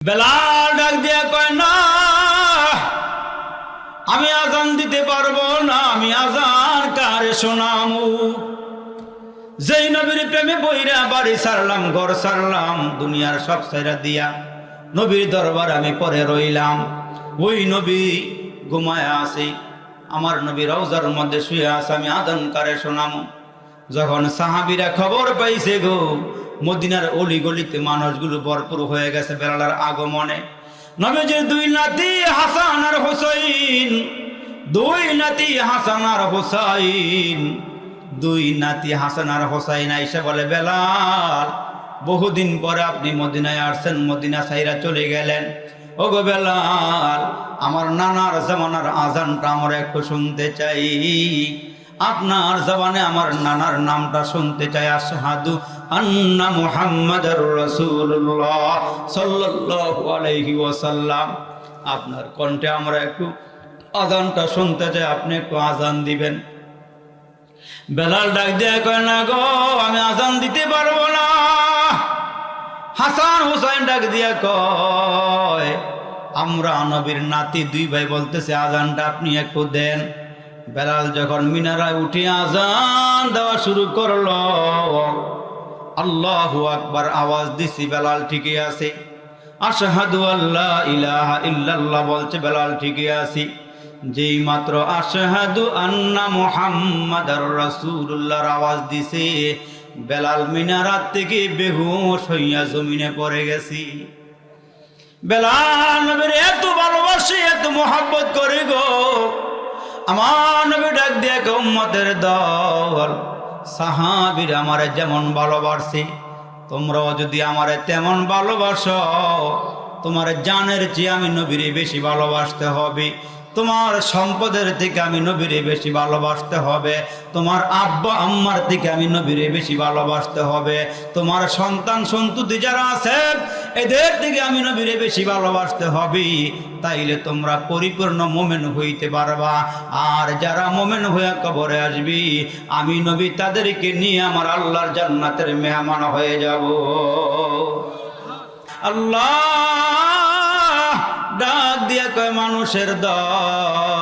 বেলাল ডাক দিয়া কয়, না, আমি আজান দিতে পারব না, আমি আজান কারে শোনামু? যেই নবীর প্রেমে বইরা বাড়ি সারলাম, ঘর সারলাম, দুনিয়ার সব সাইরা দিয়া নবীর দরবার আমি পরে রইলাম। ওই নবী ঘুমায় আসে আমার নবী রওজার মধ্যে শুয়ে আছে, আমি আজান কারে শোনামু? যখন সাহাবিরা খবর পাইছে গো, মদিনার অলি গলিতে মানুষগুলো ভরপুর হয়ে গেছে বেলালার আগমনে। নবীজির দুই নাতি হাসান আর হোসাইন, দুই নাতি হাসান আর হোসাইন, দুই নাতি হাসান আর হোসাইন আইসা বলে, বেলাল, বহুদিন পরে আপনি মদিনায় আসছেন, মদিনা সাইরা চলে গেলেন। ও গো বেলাল, আমার নানার জামানার আজানটা আমরা একটু শুনতে চাই। আপনার জবানে আমার নানার নামটা শুনতে চাই। আশহাদু আন্না মুহাম্মাদার রাসূলুল্লাহ সাল্লাল্লাহু আলাইহি ওয়াসাল্লাম। আপনার কণ্ঠে আমরা একটু আজানটা শুনতে চাই, আপনি একটু আজান দিবেন। বেলাল ডাক দেয়া কয়, না গো, আমি আজান দিতে পারব না। হাসান হুসাইন ডাক দিয়া কয়, আমরা নবীর নাতি দুই ভাই বলতেছে, আজানটা আপনি একটু দেন। বেলাল যখন মিনারায় উঠে আজান দেওয়া শুরু করল, আল্লাহু আকবার আওয়াজ দিছি, বেলাল ঠিকই আছে। আশহাদু আল্লাহ ইলাহা ইল্লাল্লাহ বলছে, বেলাল ঠিকই আছি। যেই মাত্র আশহাদু আন্না মুহাম্মাদার রাসূলুল্লাহর আওয়াজ দিছে, বেলাল মিনারাত থেকে বেহুশ হইয়া জমিনে পড়ে গেছি। বেলাল নবীর এত ভালোবাসি, এত মোহাব্বত করে গো। আমার দিয়ে দল। সাহাবির আমারে যেমন ভালোবাসি, তোমরাও যদি আমার তেমন ভালোবাসো, তোমার জানের চেয়ে আমি নবীরে বেশি ভালোবাসতে হবে। তোমার সম্পদের থেকে আমি নবীরে বেশি ভালোবাসতে হবে। তোমার আব্বা আম্মার থেকে আমি নবীরে বেশি ভালোবাসতে হবে। তোমার সন্তান সন্ততি যারা আছে, এদের থেকে আমি নবীরে বেশি ভালোবাসতে হবে। তাইলে তোমরা পরিপূর্ণ মোমেন হইতে পারবা। আর যারা মোমেন হয়ে কবরে আসবি, আমি নবী তাদেরকে নিয়ে আমার আল্লাহর জান্নাতের মেহমান হয়ে যাব। আল্লাহ! ডাক দিয়া কয় মানুষের দল।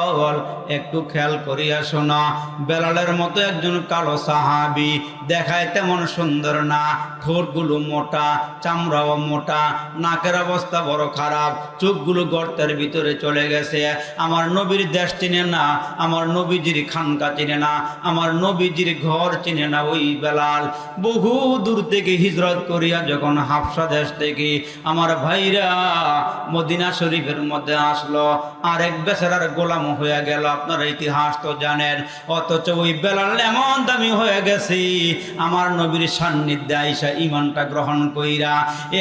একটু খেয়াল করিয়া শোনা বেলালের মতো একজন কালো সাহাবি দেখায় তেমন সুন্দর না। ঠোঁটগুলো মোটা, চামড়াও মোটা, নাকের অবস্থা বড় খারাপ, চোখগুলো গর্তের ভিতরে চলে গেছে। আমার নবীর দেশ চিনে না, আমার নবীজির খানকা চিনে না, আমার নবীজির ঘর চিনে না ওই বেলাল। বহু দূর থেকে হিজরত করিয়া যখন হাফসা দেশ থেকে আমার ভাইরা মদিনা শরীফের মধ্যে আসলো আর এক বেচারার গোলাম হয়ে গেল আপনারা ইতিহাস তো জানেন। অথচ ওই বেলাল এমন দামি হয়ে গেছি আমার নবীর সান্নিধ্যে আইসা ইমানটা গ্রহণ কইরা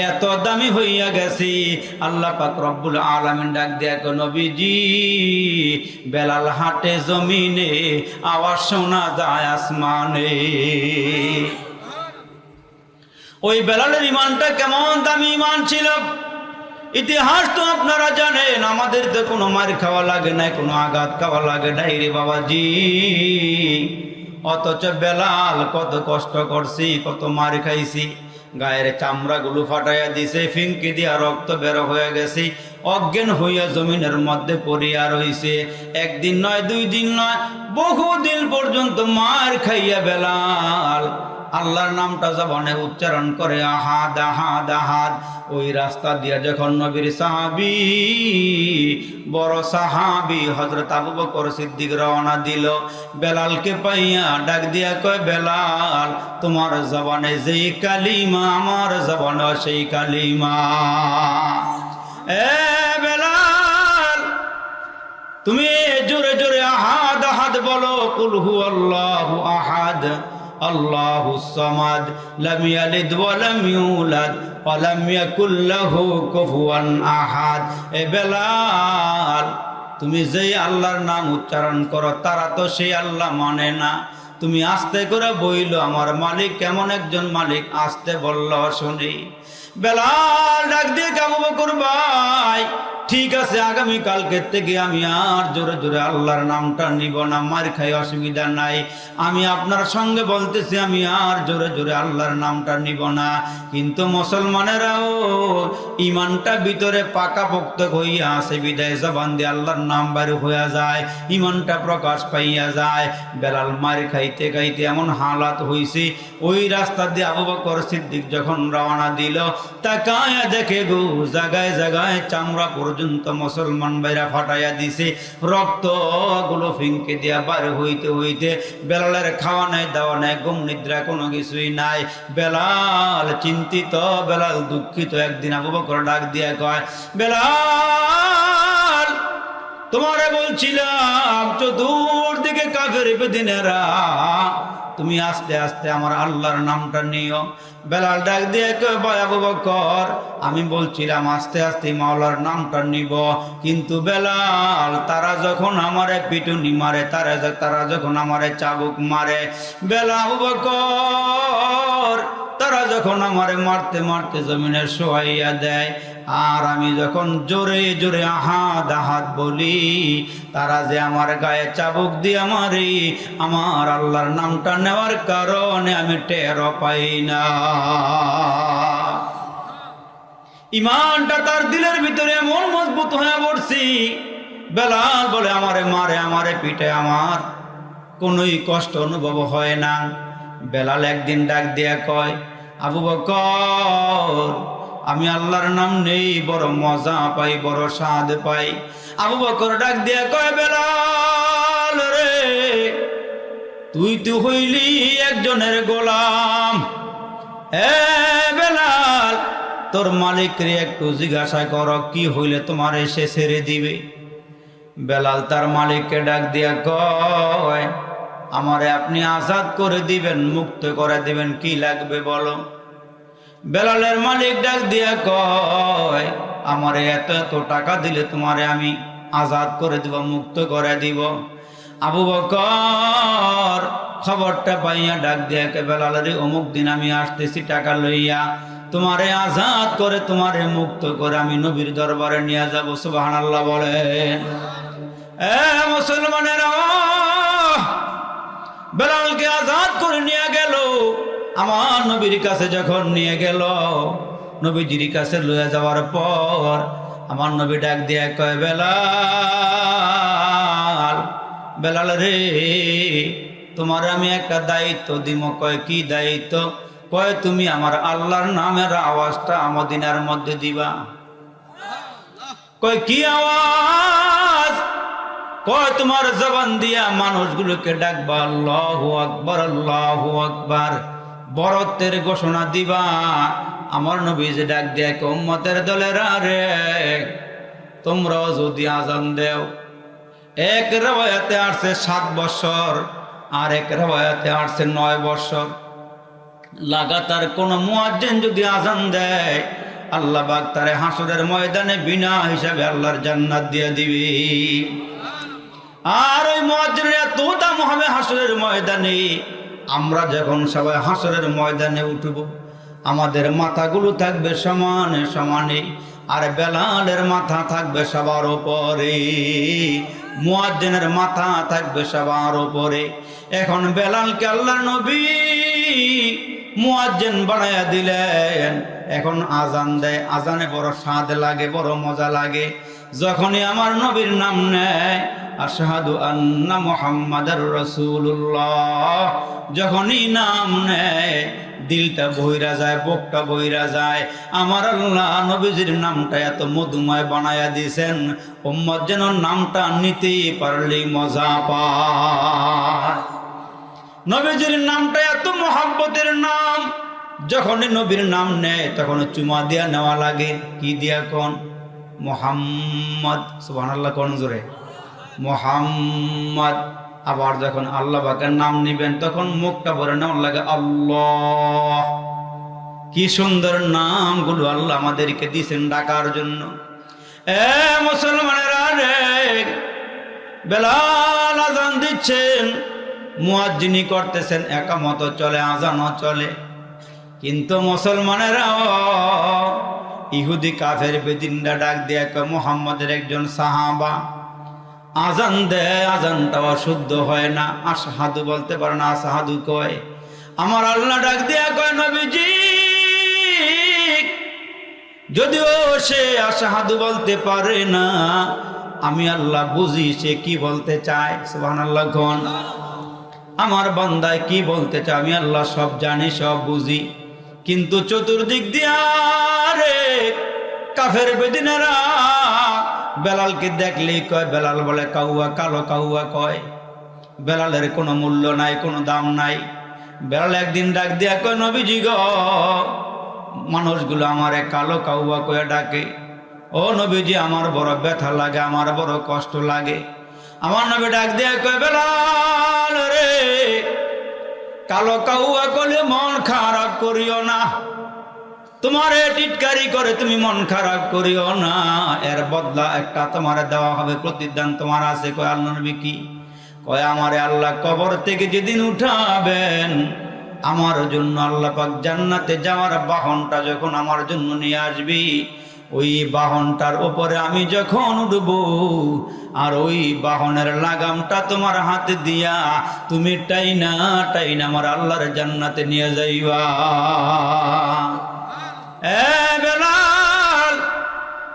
এত দামি হইয়া গেছি। আল্লাহ পাক রব্বুল আলামিন ডাক দেয়া নবীজি বেলাল হাটে জমিনে আওয়াজ শোনা যায় আসমানে। ওই বেলালের ইমানটা কেমন দামি ইমান ছিল? ইতিহাস তো আপনারা জানেন আমাদের তো কোনো মার খাওয়া লাগে নাই, কোনো আঘাত খাওয়া লাগে নাই রে বাবাজি। অথচ বেলাল কত কষ্ট করছি, কত মার খাইছি, গায়ের চামড়াগুলো ফাটাইয়া দিছে ফিঙ্কি দিয়া রক্ত বের হয়ে গেছি, অজ্ঞান হইয়া জমিনের মধ্যে পড়িয়া রইছে। একদিন নয়, দুই দিন নয়, বহুদিন পর্যন্ত মার খাইয়া বেলাল আল্লাহর নামটা জবানে উচ্চারণ করে, আহাদ আহাদ আহাদ। ওই রাস্তা দিয়ে যখন নবীর সাহাবি, বড় সাহাবি হজরত আবু বকর সিদ্দিক রওনা দিল, বেলালকে পাইয়া ডাক দিয়া কয়, বেলাল, তোমার জবানে যেই কালিমা, আমার জবানে সেই কালিমা। এ বেলাল, তুমি জোরে জোরে আহাদ আহাদ বলো কুলহু আল্লাহু আহাদ। আল্লাহু সামাদ, লাম ইয়ালিদ ওয়া লাম ইউলাদ ওয়া লাম ইয়াকুল লাহু কুফুয়ান আহাদ। এ বেলাল, তুমি যেই আল্লাহর নাম উচ্চারণ করো, তারা তো সেই আল্লাহ মানে না। তুমি আস্তে করে বইল, আমার মালিক কেমন একজন মালিক? আস্তে বলল, শুনি। বেলাল ডাক দিয়ে কাবু বকর ভাই ঠিক আছে আগামী কালকের থেকে আমি আর জোরে জোরে আল্লাহর নামটা নিব না, মার খাই অসুবিধা নাই। আমি আপনার সঙ্গে বলতেছি, আমি আর জোরে জোরে আল্লাহর নামটা নিব না। কিন্তু মুসলমানেরাও ইমানটা ভিতরে পাকা পাকাপোক্ত হইয়া আসে বিদায় জবান দিয়ে আল্লাহর নাম বাইর হইয়া যায় ইমানটা প্রকাশ পাইয়া যায়। বেলাল মার খাইতে খাইতে এমন হালাত হইছে, ওই রাস্তা দিয়ে আবু বকর সিদ্দিক যখন রওনা দিল, তাকায়া দেখে গো, জাগায় জাগায় চামড়া পর্যন্ত মুসলমান বাইরা ফাটাইয়া দিছে। রক্তগুলো ফিঙ্কে দিয়া বার হইতে হইতে বেলালের খাওয়া নাই, দাওয়া নাই, ঘুম নিদ্রা কোনো কিছুই নাই। বেলাল চিন্তিত, বেলাল দুঃখিত। একদিন আবু বকর ডাক দিয়া কয়, বেলাল, তোমারে বলছিলাম, চতুর্দিকে কাফের বেদিনেরা তুমি আস্তে আস্তে আমার আল্লাহর নামটা নিও। বেলাল ডাক দিয়ে বকর, আমি বলছিলাম আস্তে আস্তে মাওলার নামটা নিব। কিন্তু বেলাল, তারা যখন আমারে পিটুনি মারে, তারা তারা যখন আমারে চাবুক মারে। বেলা বকর, তারা যখন আমারে মারতে মারতে জমিনে শোয়াইয়া দেয় আর আমি যখন জোরে জোরে আহাত আহাত বলি, তারা যে আমার গায়ে চাবুক দিয়ে আমারে আমার আল্লাহর নামটা নেওয়ার কারণে আমি টের পাই না। ইমানটা তার দিলের ভিতরে এমন মজবুত হয়ে পড়ছি। বেলাল বলে, আমারে মারে, আমারে পিঠে আমার কোনোই কষ্ট অনুভব হয় না। বেলাল একদিন ডাক দিয়া কয়, আবু বকর আমি আল্লাহর নাম নেই, বড় মজা পাই, বড় স্বাদ পাই। আবু বকর ডাক দিয়া কয়, বেলাল রে, তুই তো হইলি একজনের গোলাম। এ বেলাল, তোর মালিকরে একটু জিজ্ঞাসা কর, কি হইলে তোমার এসে ছেড়ে দিবে? বেলাল তার মালিককে ডাক দিয়া কয়, আমারে আপনি আজাদ করে দিবেন, মুক্ত করে দিবেন, কি লাগবে বলো? বেলালের মালিক ডাক দিয়া কয়, আমারে এত এত টাকা দিলে তোমারে আমি আজাদ করে দিব, মুক্ত করে দিব। আবু বকর খবরটা পাইয়া ডাক দিয়া বেলালের অমুক দিন আমি আসতেছি টাকা লইয়া। তোমারে আজাদ করে, তোমারে মুক্ত করে আমি নবীর দরবারে নিয়ে যাব। সুবহানাল্লাহ বলেন এ মুসলমানেরা, বেলালকে আজাদ করে নিয়ে গেল। আমার নবীর কাছে যখন নিয়ে গেল, নবীজির কাছে লইয়া যাওয়ার পর আমার নবী ডাক দিয়ে কয়, বেলাল বেলাল রে, তোমার আমি একটা দায়িত্ব দিব। কয়, কি দায়িত্ব? কয়, তুমি আমার আল্লাহর নামের আওয়াজটা আমদিনার মধ্যে দিবা। কয়, কি আওয়াজ? কয়, তোমার জবান দিয়া মানুষগুলোকে ডাকবা, আল্লাহ আকবর, আল্লাহ আকবার। বরত্বের ঘোষণা দিবা। আমার নবী যে ডাক দিয়া উম্মতের দলের রে, তোমরাও যদি আজান দেও। এক রেওয়ায়াতে আসছে সাত বছর, আর এক রেওয়ায়াতে আসছে নয় বছর। লাগাতার কোন মুয়াজ্জিন যদি আজান দেয়, আল্লাহ বাগ তারে হাসুরের ময়দানে বিনা হিসাবে আল্লাহর জান্নাত দিয়ে দিবি। আর ওই মুয়াজ্জিনের এত দাম হবে হাসুরের ময়দানে। আমরা যখন সবাই হাসরের ময়দানে উঠব, আমাদের মাথাগুলো থাকবে সমানে সমানে, আর বেলালের মাথা থাকবে সবার ওপরে মুয়াজ্জিনের মাথা থাকবে সবার ওপরে এখন বেলালকে আল্লাহর নবী মুয়াজ্জিন বানায়া দিলেন। এখন আজান দেয়। আজানে বড় স্বাদ লাগে, বড় মজা লাগে। যখনই আমার নবীর নাম নেয়, আশহাদু আন্না মুহাম্মাদার রাসূলুল্লাহ। যখনই নাম নেয়, দিলটা বইরা যায়, বুকটা বইরা যায়। আমার আল্লাহ নবীজির নামটা এত মধুময় বানায়া দিয়েছেন, উম্মত যেন নামটা নিতে পারলেই মজা পায়। নবীজির নামটা এত মহাব্বতের নাম, যখনই নবীর নাম নেয় তখন চুমা দিয়া নেওয়া লাগে। কি দিয়া কোন? মোহাম্মদ সুবাহ আল্লাহ কোন জোরে? মোহাম্মদ। আবার যখন আল্লাহ বাকের নাম নিবেন, তখন মুখটা ভরে নেওয়ার লাগে আল্লাহ। কি সুন্দর নামগুলো আল্লাহ আমাদেরকে দিয়েছেন ডাকার জন্য। এ মুসলমানেরা রে, বেলাল আজান দিচ্ছেন মুয়াজ্জিনি করতেছেন, একামত চলে, আজানও চলে। কিন্তু মুসলমানেরাও ইহুদি কাফের বেদিনরা ডাক দিয়ে মোহাম্মদের একজন সাহাবা, আজান দেয় আজানটা অশুদ্ধ হয় না। আসাহাদু বলতে পারে না আসাহাদু কয়, আমার আল্লাহ ডাক দিয়া কয়, নবীজি, যদিও সে আসাহাদু বলতে পারে না, আমি আল্লাহ বুঝি সে কি বলতে চায়। সুবহান আল্লাহ আমার বান্দায় কি বলতে চায়, আমি আল্লাহ সব জানি, সব বুঝি। কিন্তু চতুর্দিক দিয়া রে কাফের বেদিনেরা, বেলালকে দেখলেই কয়, বেলাল বলে, কাউয়া কালো, কাউয়া কয়। বেলালের কোনো মূল্য নাই, কোনো দাম নাই। বেলাল একদিন ডাক দিয়া কয়, নবীজি গ, মানুষগুলো আমারে কালো, কাউয়া কয়ে ডাকে। ও নবীজি, আমার বড় ব্যথা লাগে, আমার বড় কষ্ট লাগে। আমার নবী ডাক দিয়া কয়, বেলাল রে কালো কাউয়া কলে মন খারাপ করিও না। তোমারে টিটকারি করে তুমি মন খারাপ করিও না। এর বদলা একটা তোমার দেওয়া হবে, প্রতিদান তোমার আছে, কয় আল্লাহ নবী কি? কয় আমারে আল্লাহ কবর থেকে যেদিন উঠাবেন, আমার জন্য আল্লাহ পাক জান্নাতে যাওয়ার বাহনটা যখন আমার জন্য নিয়ে আসবি ওই বাহনটার উপরে আমি যখন উঠব, আর ওই বাহনের লাগামটা তোমার হাতে দিয়া তুমি টাইনা টাইনা আমার আল্লাহর জান্নাতে নিয়ে যাইবা। এ বেলাল,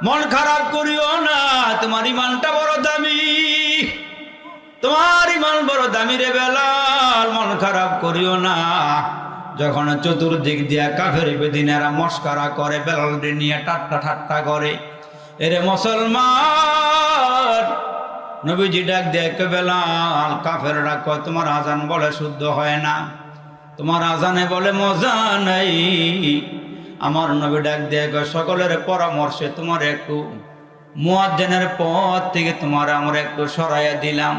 মন খারাপ করিও না, তোমার ইমানটা বড় দামি। তোমার ইমান বড় দামি রে বেলাল, মন খারাপ করিও না। যখন চতুর্দিক দিয়া কাফের বেদিনেরা মস্কারা করে বেলাল নিয়ে টাট্টা ঠাট্টা করে, এরে মুসলমান, নবীজি ডাক দেখে বেলাল কাফের ডাক তোমার আজান বলে শুদ্ধ হয় না। তোমার আজানে বলে মজা নাই। আমার নবী ডাক দেখ সকলের পরামর্শে তোমার একটু মুয়াজ্জেনের পথ থেকে তোমার আমরা একটু সরাইয়া দিলাম।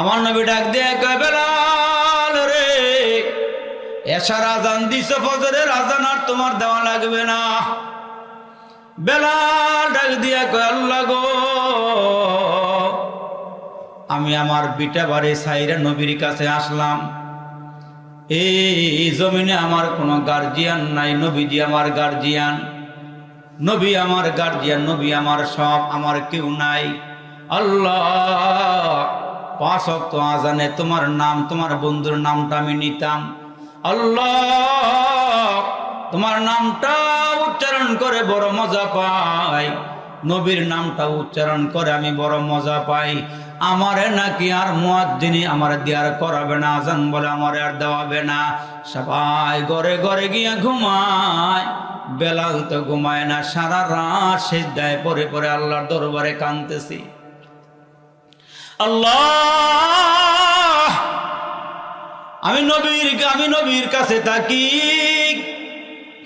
আমার নবী ডাক কয় বেলাল রে এসার আজান দিছে ফজরের, আজান আর তোমার দেওয়া লাগবে না। বেলাল ডাক দিয়া কয়, আল্লাহ গো, আমি আমার বিটা বাড়ি সাইরা নবীর কাছে আসলাম। এই জমিনে আমার কোনো গার্জিয়ান নাই, নবীজি আমার গার্জিয়ান নবী আমার গার্জিয়ান নবী আমার সব, আমার কেউ নাই। আল্লাহ, পাঁচ অক্ত আজানে তোমার নাম, তোমার বন্ধুর নামটা আমি নিতাম। আল্লাহ, তোমার নামটা উচ্চারণ করে বড় মজা পাই। নবীর নামটা উচ্চারণ করে আমি বড় মজা পাই। আমারে নাকি আর মুয়াদ্দিনী আমার দিয়ার করাবে না, আজান বলে আমার আর দেওয়াবে না। সবাই ঘরে ঘরে গিয়া ঘুমায়, বেলাল তো ঘুমায় না, সারা রাত দেয় পরে পরে আল্লাহর দরবারে কানতেছি আল্লাহ আমি নবীর আমি নবীর কাছে থাকি।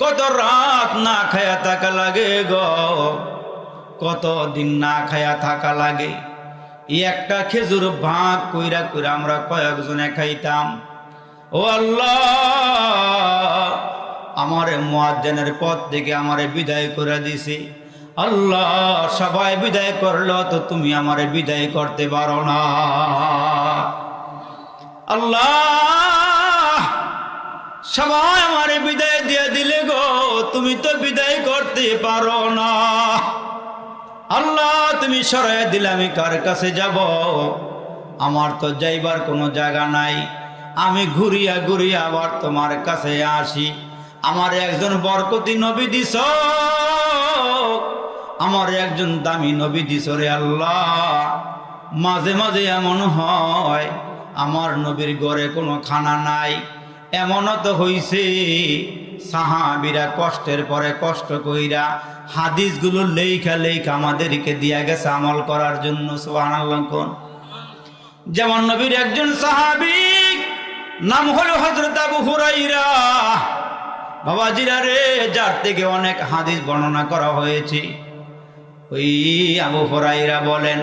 কত রাত না খায়া থাকা লাগে গো। কত দিন না খায়া থাকা লাগে। এই একটা খেজুর ভাগ কইরা কইরা আমরা কয়েকজনে খাইতাম। ও আল্লাহ, আমারে মুয়াজ্জেনের পথ থেকে আমারে বিদায় করে দিছি। আল্লাহ, সবাই বিদায় করল তো তুমি আমারে বিদায় করতে পারো না। আল্লাহ সবাই আমারে বিদায় দিয়ে দিলে গো, তুমি তো বিদায় করতে পারো না। আল্লাহ, তুমি সরাই দিলে, আমি কার কাছে যাব? আমার তো যাইবার কোনো জায়গা নাই। আমি ঘুরিয়া ঘুরিয়া আবার তোমার কাছে আসি। আমার একজন বরকতি নবী দিস আমার একজন দামি নবী দিস রে আল্লাহ। মাঝে মাঝে এমন হয় আমার নবীর ঘরে কোনো খানা নাই। এমনও তো হইছে, সাহাবিরা কষ্টের পরে কষ্ট কইরা হাদিসগুলো লেখা লেখা আমাদেরকে দিয়া গেছে আমল করার জন্য সোহান যেমন নবীর একজন সাহাবি, নাম হলো হজরত আবু হুরাইরা। বাবাজিরা রে, যার থেকে অনেক হাদিস বর্ণনা করা হয়েছে। ওই আবু হুরাইরা বলেন,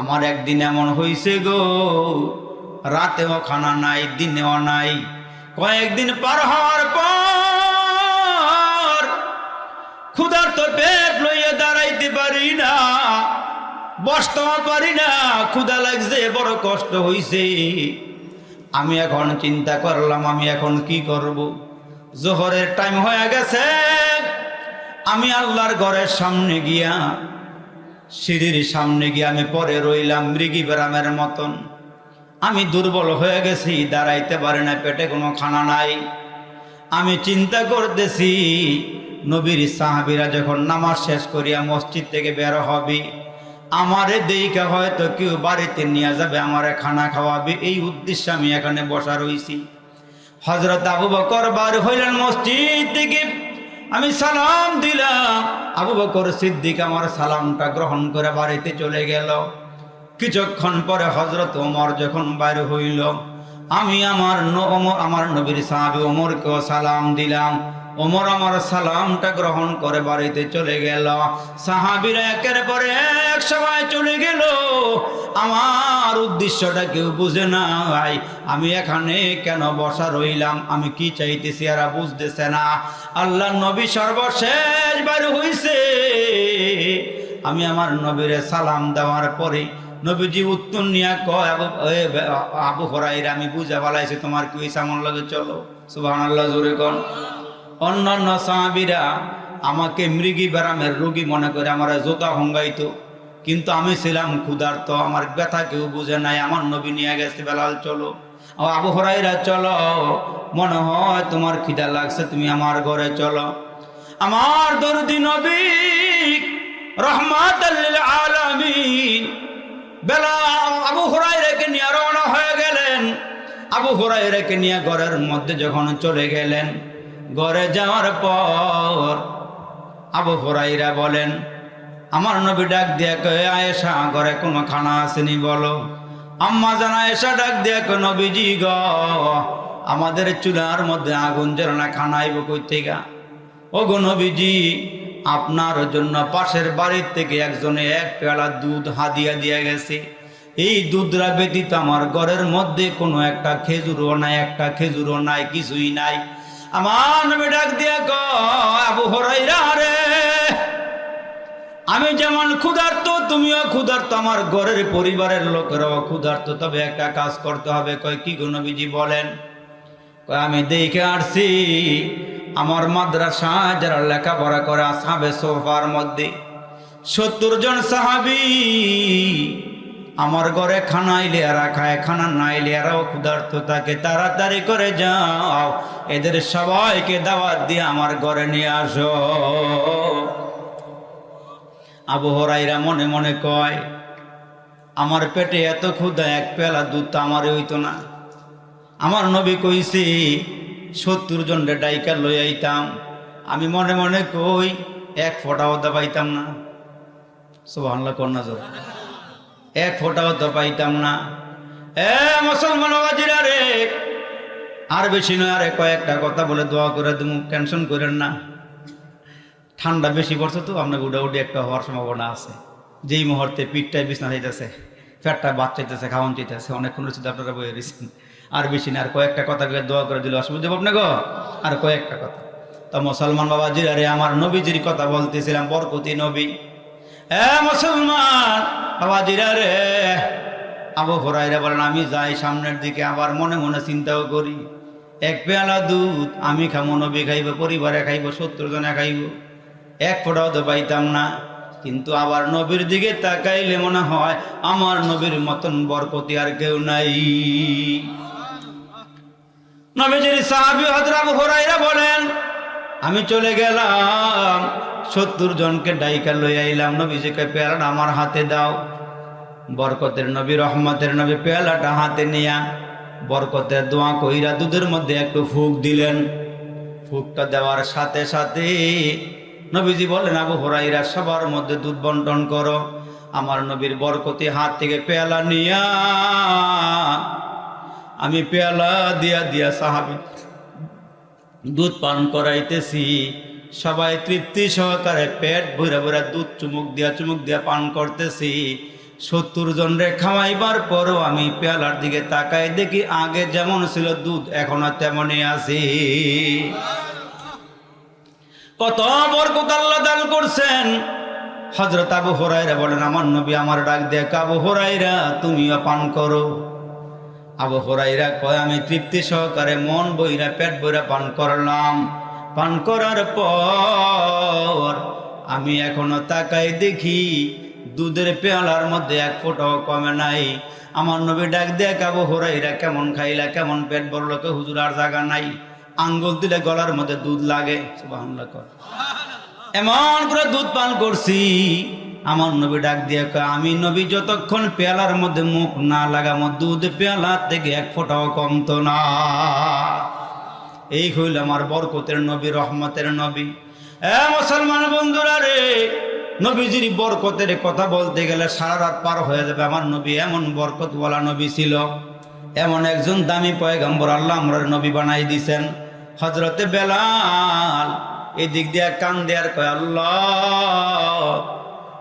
আমার একদিন এমন হইছে গো রাতেও খানা নাই, দিনেও নাই। কয়েকদিন পার হওয়ার পর ক্ষুধার তো পেট লইয়ে দাঁড়াইতে পারি না, বসতেও পারি না, ক্ষুধা লাগছে, বড় কষ্ট হইছে। আমি এখন চিন্তা করলাম, আমি এখন কি করব? জোহরের টাইম হয়ে গেছে। আমি আল্লাহর ঘরের সামনে গিয়া, সিঁড়ির সামনে গিয়ে আমি পরে রইলাম, মৃগী বেরামের মতন। আমি দুর্বল হয়ে গেছি, দাঁড়াইতে পারি না, পেটে কোনো খানা নাই। আমি চিন্তা করতেছি, নবীর সাহাবিরা যখন নামাজ শেষ করিয়া মসজিদ থেকে বের হবে, আমারে দেইকা হয়তো কেউ বাড়িতে নিয়ে যাবে, আমারে খানা খাওয়াবে, এই উদ্দেশ্যে আমি এখানে বসা রইছি। হজরত আবু বকর বার হইলেন মসজিদ থেকে। আমি সালাম দিলাম, আবু বকর সিদ্দিক আমার সালামটা গ্রহণ করে বাড়িতে চলে গেল। কিছুক্ষণ পরে হজরত ওমর যখন বাইর হইল, আমি আমার ওমর, আমার নবীর সাহাবি ওমরকেও সালাম দিলাম। ওমর আমার সালামটা গ্রহণ করে বাড়িতে চলে গেল। সাহাবিরা একের পরে এক সময় চলে গেল। আমার উদ্দেশ্যটা কেউ বুঝে না ভাই আমি এখানে কেন বসা রইলাম? আমি কি চাইতেছি এরা বুঝতেছে না। আল্লাহ নবী সর্বশেষ বার হইছে। আমি আমার নবীরে সালাম দেওয়ার পরে নবীজি উত্তর নিয়া কয়, আবু হরাইরা আমি বুঝা পালাইছি তোমার কি আমার লগে, চলো। সুবাহ জোরে কন। অন্যান্য সাহাবিরা আমাকে মৃগী ব্যারামের রোগী মনে করে আমার জোতা হঙ্গাইতো কিন্তু আমি ছিলাম ক্ষুধার্ত, আমার ব্যথা কেউ বুঝে নাই, আমার নবী নিয়ে গেছে, বেলাল, চলো। আবু হরাইরা চলো, মনে হয় তোমার খিদা লাগছে, তুমি আমার ঘরে চলো। আমার দরদি নবী রহমাত আলামিন বেলা, আবু হুরাইরাকে নিয়ে রওনা হয়ে গেলেন। আবু হুরাইরাকে নিয়ে ঘরের মধ্যে যখন চলে গেলেন, ঘরে যাওয়ার পর আবু হুরাইরা বলেন, আমার নবী ডাক দিয়া কয়ে, আয়েশা, ঘরে কোনো খানা আসেনি বলো। আম্মা জানা, আয়েশা ডাক দিয়া কয়ে, নবীজি গ, আমাদের চুলার মধ্যে আগুন জ্বলে না খানা আইব কই থেকে? ও গো নবীজি আপনার জন্য পাশের বাড়ির থেকে একজনে এক পেয়ালা দুধ হাদিয়া দিয়ে গেছে। এই দুধরা ব্যতীত আমার ঘরের মধ্যে কোনো একটা খেজুরও নাই, একটা খেজুরও নাই, কিছুই নাই। আমার নবী ডাক দিয়া আবু রে, আমি যেমন ক্ষুধার্ত, তুমিও ক্ষুধার্ত, আমার ঘরের পরিবারের লোকেরাও ক্ষুধার্ত। তবে একটা কাজ করতে হবে। কয়, কি গো নবীজি বলেন? আমি দেখে আসছি আমার মাদ্রাসা যারা লেখাপড়া করে আসাবে সোফার মধ্যে। সত্তর জন সাহাবি আমার ঘরে খানা আইলে খায় খানা না আইলে এরাও ক্ষুধার্ত থাকে, তাড়াতাড়ি করে যাও, এদের সবাইকে দাওয়াত দিয়ে আমার ঘরে নিয়ে আসো। আবু হরাইরা মনে মনে কয়, আমার পেটে এত ক্ষুধা, এক পেলা দুধ তো আমারে হইতো না। আমার নবী কইছি সত্তর জনরে ডাইকা লই আইতাম। আমি মনে মনে কই, এক ফোঁটাও তো পাইতাম না। সুবহানাল্লাহ কন্যা জোর এক ফোঁটাও তো পাইতাম না। এ মুসলমান রে, আর বেশি নয়, আরে কয়েকটা কথা বলে দোয়া করে তুমি টেনশন করেন না। ঠান্ডা বেশি পড়ছে তো আপনার উডাউডি একটা হওয়ার সম্ভাবনা আছে। যেই মুহূর্তে পিঠটায় বিছনা চাইতেছে, ফ্যাটটা বাদ চাইতেছে খাওয়ান চাইতেছে, অনেকক্ষণ রয়েছে আপনারা বয়ে রয়েছেন। আর বেশি না, আর কয়েকটা কথা দোয়া করে দিলে অসুবিধা হবে না গো? আর কয়েকটা কথা। তো মুসলমান বাবাজির আরে আমার নবীজির কথা বলতেছিলাম, বরকতি নবী। এ মুসলমান বাবাজিরা রে, আবু হরাইরা বলেন, আমি যাই সামনের দিকে, আবার মনে মনে চিন্তাও করি। এক পেয়ালা দুধ আমি খাব নবী খাইব, পরিবারে খাইব সত্তর জনে খাইব। এক ফোঁটাও তো পাইতাম না। কিন্তু আবার নবীর দিকে তাকাইলে মনে হয়, আমার নবীর মতন বরকতি আর কেউ নাই। নবীজির সাহাবি হজরাব হোরাইরা বলেন, আমি চলে গেলাম, সত্তর জনকে ডাইকা লই আইলাম, নবীজিকে পেয়ালাটা আমার হাতে দাও। বরকতের নবী, রহমতের নবী, পেয়ালাটা হাতে নিয়া বরকতের দোয়া কইরা দুধের মধ্যে একটু ফুক দিলেন। ফুকটা দেওয়ার সাথে সাথে নবীজি বলেন, আবু হরাইরা সবার মধ্যে দুধ বন্টন করো। আমার নবীর বরকতি হাত থেকে পেয়ালা নিয়া আমি পেয়ালা দিয়া দিয়া সাহাবি দুধ পান করাইতেছি। সবাই তৃপ্তি সহকারে পেট ভরে ভরে দুধ চুমুক দিয়া চুমুক দিয়া পান করতেছি। সত্তর জনরে খাওয়াইবার পরও আমি পেয়ালার দিকে তাকাই দেখি আগে যেমন ছিল দুধ, এখনও তেমনই আছি। কত বরকত আল্লাহ দান করছেন। হজরত আবু হরাইরা বলেন, আমার নবী আমার ডাক দেখ আবু হরাইরা তুমিও পান করো। আবু হরাইরা কয় আমি তৃপ্তি সহকারে মন বইরা পেট বইরা পান করলাম। পান করার পর আমি এখনও তাকাই দেখি দুধের পেয়ালার মধ্যে এক ফোঁটাও কমে নাই। আমার নবী ডাক দিয়ে কাবু হরাইরা কেমন খাইলা? কেমন পেট বড়লো কে? হুজুর আর জায়গা নাই। আঙ্গুল দিলে গলার মধ্যে দুধ লাগে। এমন করে দুধ পান করছি আমার নবী ডাক দিয়ে কয়, আমি নবী, যতক্ষণ পেয়ালার মধ্যে মুখ না লাগামো, দুধ পেয়ালা থেকে এক ফোঁটাও কমতো না। এই হইল আমার বরকতের নবী, রহমতের নবী। এ মুসলমান বন্ধুরা রে, নবীজির বরকতের কথা বলতে গেলে সারা রাত পার হয়ে যাবে। আমার নবী এমন বরকত বলা নবী ছিল, এমন একজন দামি পয়গম্বর আল্লাহ আমরা নবী বানাই দিছেন। হজরতে বেলাল এদিক দিয়ে কান দেয়ার কয়, আল্লাহ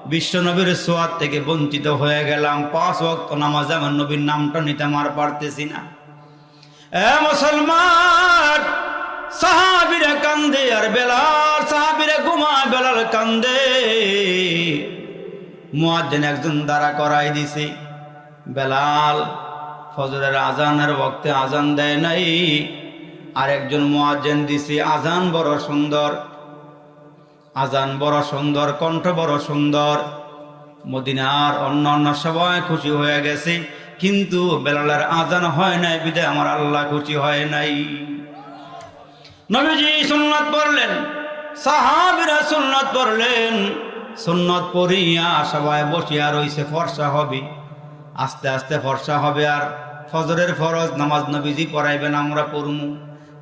বিশ্ব নবীর সোয়াদ থেকে বঞ্চিত হয়ে গেলাম। পাঁচ ওয়াক্ত নামাজ আমার নবীর নামটা নিতে আমার পারতেছি না। এ মুসলমান, সাহাবিরা কান্দে আর বেলাল, সাহাবিরা ঘুমায় বেলাল কান্দে। মুয়াজ্জিন একজন দ্বারা করাই দিছে। বেলাল ফজরের আজানের বক্তে আজান দেয় নাই। আর একজন মুয়াজ্জিন দিছে, আজান বড় সুন্দর। আজান বড় সুন্দর, কণ্ঠ বড় সুন্দর। মদিনার অন্য অন্য সবাই খুশি হয়ে গেছে, কিন্তু বেলালের আজান হয় নাই, বিদায় আমার আল্লাহ খুশি হয় নাই। নবীজি সুন্নত পড়লেন, সাহাবিরা সুন্নত পড়লেন, সুন্নত পড়িয়া সবাই বসিয়া রইছে, ফর্সা হবে। আস্তে আস্তে ফর্সা হবে আর ফজরের ফরজ, নামাজ নবীজি পড়াইবেন, আমরা পড়মু।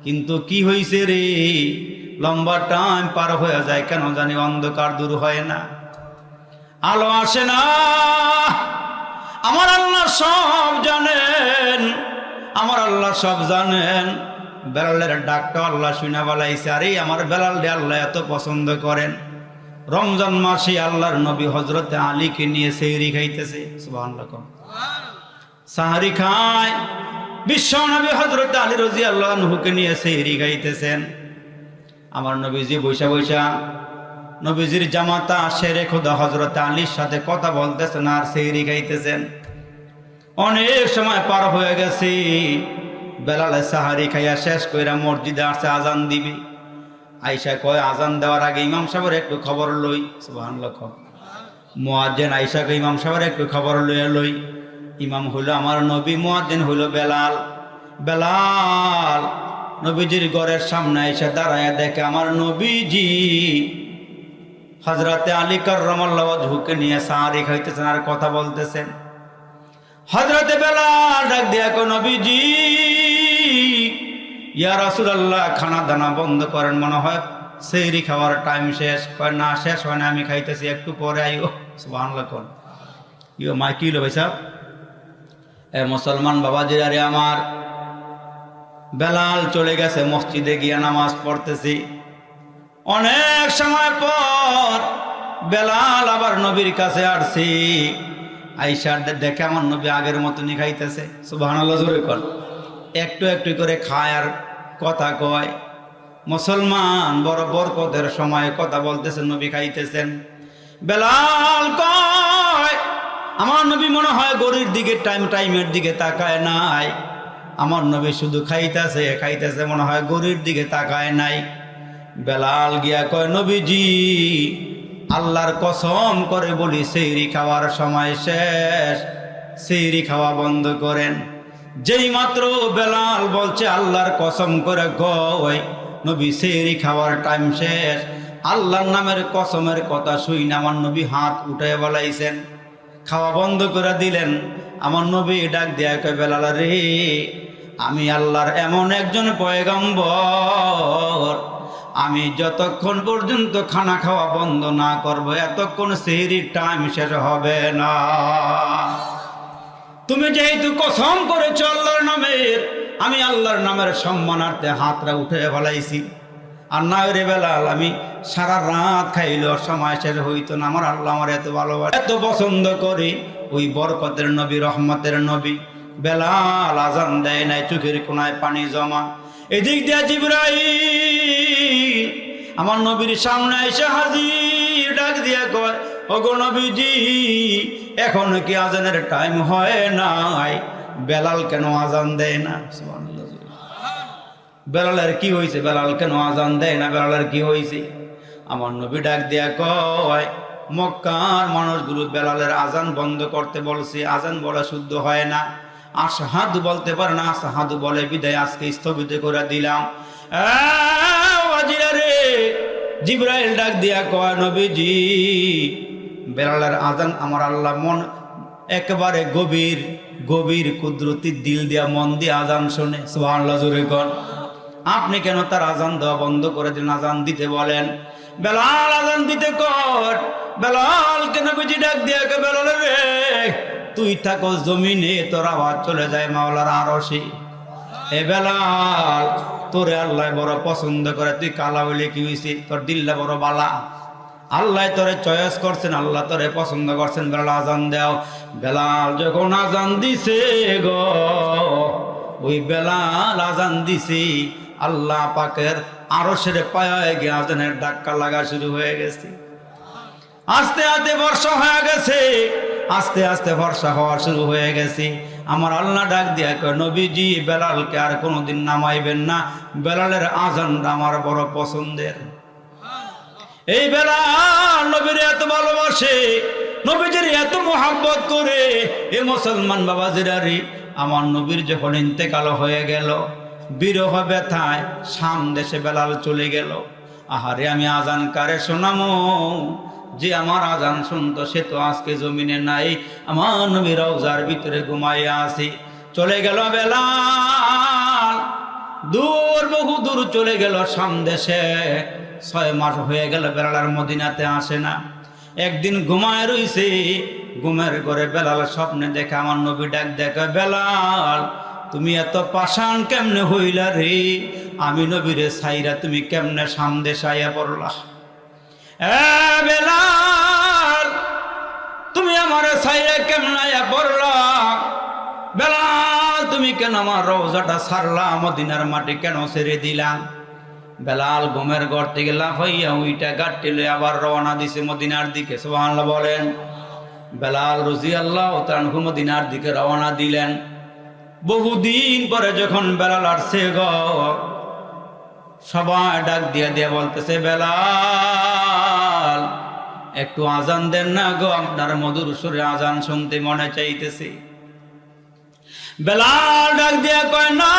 কিন্তু কি হইছে রে? লম্বা টাইম পার হয়ে যায়, কেন জানি অন্ধকার দূর হয় না। আলো আসে না। আমার আল্লাহ সব জানেন, আমার আল্লাহ সব জানেন। বেলালের ডাকটা আল্লাহ শুনে বলাইছে, আরে, আমার বেলাল আল্লাহ এত পছন্দ করেন। রমজান মাসে আল্লাহর নবী হজরতে আলীকে নিয়ে সেহরি খাইতেছে। কম। সাহারি খায়। বিশ্ব নবী হজরতে আলী রাজি আল্লাহ নুহুকে নিয়ে সেহরি খাইতেছেন। আমার নবীজি বৈশা বৈশা, নবীজির জামাতা শেরে খোদা হজরত আলীর সাথে কথা বলতেছেন আর সেহরি খাইতেছেন। অনেক সময় পার হয়ে গেছি, বেলালে সাহারি খাইয়া শেষ কইরা মসজিদে আসছে আজান দিবি। আইসা কয়, আজান দেওয়ার আগে ইমাম সাহেবের একটু খবর লই। সুবাহান লক্ষ মোয়াজ্জেন আইসাকে ইমাম সাহেবের একটু খবর লইয়া লই। ইমাম হইল আমার নবী, মোয়াজ্জেন হইল বেলাল। বেলাল নবীজির ঘরের সামনে এসে দাঁড়ায় দেখে আমার নবীজি হজরতে আলী কার্লাহ ঝুঁকে নিয়ে সাহারি খাইতেছেন আর কথা বলতেছেন। হজরতে বেলাল ডাক দিয়া নবীজি, ইয়া খানা দানা বন্ধ করেন, মনে হয় সেহরি খাওয়ার টাইম শেষ। কয়, না, শেষ হয় না, আমি খাইতেছি, একটু পরে আইও। সুবহানাল্লাহ কোন। ইও মা কি ভাই সাহেব? এ মুসলমান বাবাজির আরে আমার বেলাল চলে গেছে মসজিদে গিয়ে নামাজ পড়তেছি। অনেক সময় পর বেলাল আবার নবীর কাছে আসছি। আইসার দেখে আমার নবী আগের মতনই খাইতেছে। সুবহানাল্লাহ, জোরে কর একটু একটু করে খায় আর কথা কয়। মুসলমান বড় বরকতের সময় কথা বলতেছেন, নবী খাইতেছেন। বেলাল কয়, আমার নবী মনে হয় গরির দিকে, টাইম টাইমের দিকে তাকায় নাই। আমার নবী শুধু খাইতেছে খাইতেছে মনে হয় গরির দিকে তাকায় নাই। বেলাল গিয়া কয়, নবীজি, আল্লাহর কসম করে বলি সেইরি খাওয়ার সময় শেষ। সেইরি খাওয়া বন্ধ করেন। যেই মাত্র বেলাল বলছে, আল্লাহর কসম করে গয় নবী সেইরি খাওয়ার টাইম শেষ। আল্লাহর নামের কসমের কথা শুই না আমার নবী হাত উঠে বলাইছেন। খাওয়া বন্ধ করে দিলেন। আমার নবী ডাক দেয়া কয়, বেলাল রে, আমি আল্লাহর এমন একজন পয়গম্বর। আমি যতক্ষণ পর্যন্ত খানা খাওয়া বন্ধ না করব, এতক্ষণ সেহরির টাইম শেষ হবে না। তুমি যেহেতু কসম করেছ আল্লাহর নামের, আমি আল্লাহর নামের সম্মানার্থে হাতটা উঠে ফেলাইছি। আর না রে বেলাল, আমি সারা রাত খাইল, সময় শেষ হইতো না। আমার আল্লাহ আমার এত ভালোবাসে, এত পছন্দ করি। ওই বরকতের নবী, রহমতের নবী, বেলাল আজান দেয় নাই, চোখের কোনায় পানি জমা। এদিক দিয়া জিব্রাইল, আমার নবীর সামনে এসে হাজির, ডাক দিয়া কয়, ওগো নবীজি, এখন কি আজানের টাইম হয় নাই? বেলাল কেন আজান দেয় না। বেলালের কি হয়েছে বেলাল কেন আজান দেয় না? বেলালের কি হয়েছে আমার নবী ডাক দেয়া কয়, মক্কার মানুষগুলো বেলালের আজান বন্ধ করতে বলছে, আজান বলা শুদ্ধ হয় না। আসাহাদু বলতে পারে না আসাহাদু বলে, বিদায় আজকে স্থগিত করে দিলাম। রে, জিব্রাইল ডাক দিয়া কয়, নবীজি, বেলালের আজান আমার আল্লাহ মন একেবারে গভীর গভীর কুদরতি দিল দিয়া, মন দিয়ে আজান শোনে জোরে কর আপনি কেন তার আজান দেওয়া বন্ধ করে দিন আজান দিতে বলেন? বেলাল আজান দিতে কর। বেলাল কেন বুঝি ডাক দিয়া বেলাল রে তুই থাকো জমিনে, তোর আওয়াজ চলে যায় মাওলার আরশি। এ বেলাল, তোরে আল্লাহ বড় পছন্দ করে, তুই কালা হইলে কি হয়েছে তোর দিল্লা বড় বালা। আল্লাহ তোরে চয়েস করছেন, আল্লাহ তোরে পছন্দ করছেন, বেলাল আজান দেও। বেলাল যখন আজান দিছে গো, ওই বেলাল আজান দিছি, আল্লাহ পাকের আরও সেরে পায়ে গিয়ে আজানের ডাক্কা লাগা শুরু হয়ে গেছে। আস্তে আস্তে বর্ষা হয়ে গেছে। আস্তে আস্তে বর্ষা হওয়া শুরু হয়ে গেছে। আমার আল্লাহ ডাক দিয়া কয়, নবীজি, বেলালকে আর কোনোদিন নামাইবেন না। বেলালের আজানটা আমার বড় পছন্দের। এই বেলাল নবীর এত ভালোবাসে, নবীজির এত মোহাব্বত করে। এ মুসলমান বাবা জিরারি আমার নবীর যখন ইন্তেকাল হয়ে গেল বিরহ ব্যথায় সাম দেশে বেলাল চলে গেল। আহারে, আমি আজান কারে শোনামো? যে আমার আজান শুনতো, সে তো আজকে জমিনে নাই। আমার নবীর রওজার ভিতরে ঘুমাইয়া আছি। চলে গেল বেলাল। দূর, বহু দূর চলে গেল সামদেশে ছয় মাস হয়ে গেল বেলালার মদিনাতে আসে না। একদিন ঘুমায় রইছে, ঘুমের ঘরে বেলাল স্বপ্নে দেখে আমার নবী ডাক দেখে, বেলাল তুমি এত পাষাণ কেমনে হইলা রে? আমি নবীরে সাইরা তুমি কেমনে সামদেশ আইয়া পড়লা? বেলাল, তুমি আমার সাইরা কেমন আইয়া পড়লা? বেলাল, তুমি কেন আমার রোজাটা সারলা মদিনার মাটি কেন ছেড়ে দিলাম বেলাল ঘুমের ঘর থেকে লাফাইয়া উইটা গাড়টি লয়ে আবার রওনা দিছে মদিনার দিকে। সুবহানাল্লাহ বলেন, বেলাল রুজি আল্লাহ তানহু মদিনার দিকে রওনা দিলেন। বহুদিন পরে যখন বেলাল আসছে গ, সবাই ডাক দিয়া দিয়া বলতেছে, বেলাল, একটু আজান দেন না গো, আপনার মধুর সুরে আজান শুনতে মনে চাইতেছে। বেলাল ডাক দিয়া কয়, না,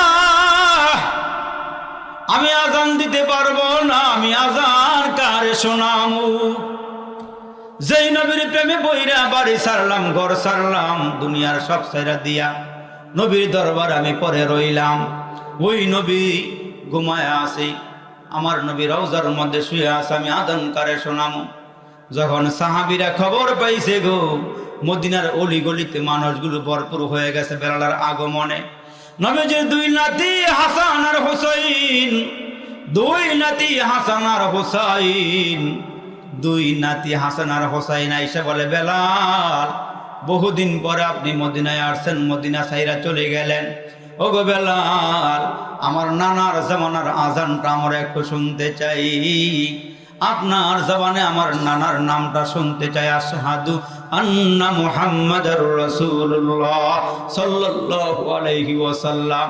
আমি আজান দিতে পারব না, আমি আজান কারে শোনামু? যেই নবীর প্রেমে বইরা বাড়ি সারলাম, ঘর সারলাম, দুনিয়ার সব সাইরা দিয়া নবীর দরবার আমি পরে রইলাম। ওই নবী ঘুমায় আসি আমার নবী রওজার মধ্যে শুয়ে আছে, আমি আদান কারে শোনামু। যখন সাহাবিরা খবর পাইছে গো, মদিনার অলি গলিতে মানুষগুলো ভরপুর হয়ে গেছে বেলালার আগমনে। নবীজির দুই নাতি হাসান আর হোসাইন, দুই নাতি হাসান আর হোসাইন, দুই নাতি হাসান আর হোসাইন আইসা বলে, বেলাল বহুদিন পরে আপনি মদিনায় আসছেন, মদিনা সাইরা চলে গেলেন। ও গো বেলাল, আমার নানার জামানার আজানটা আমরা একটু শুনতে চাই। আপনার জবানে আমার নানার নামটা শুনতে চাই। আশহাদু আন্না মুহাম্মাদার রাসূলুল্লাহ সাল্লাল্লাহু আলাইহি ওয়াসাল্লাম।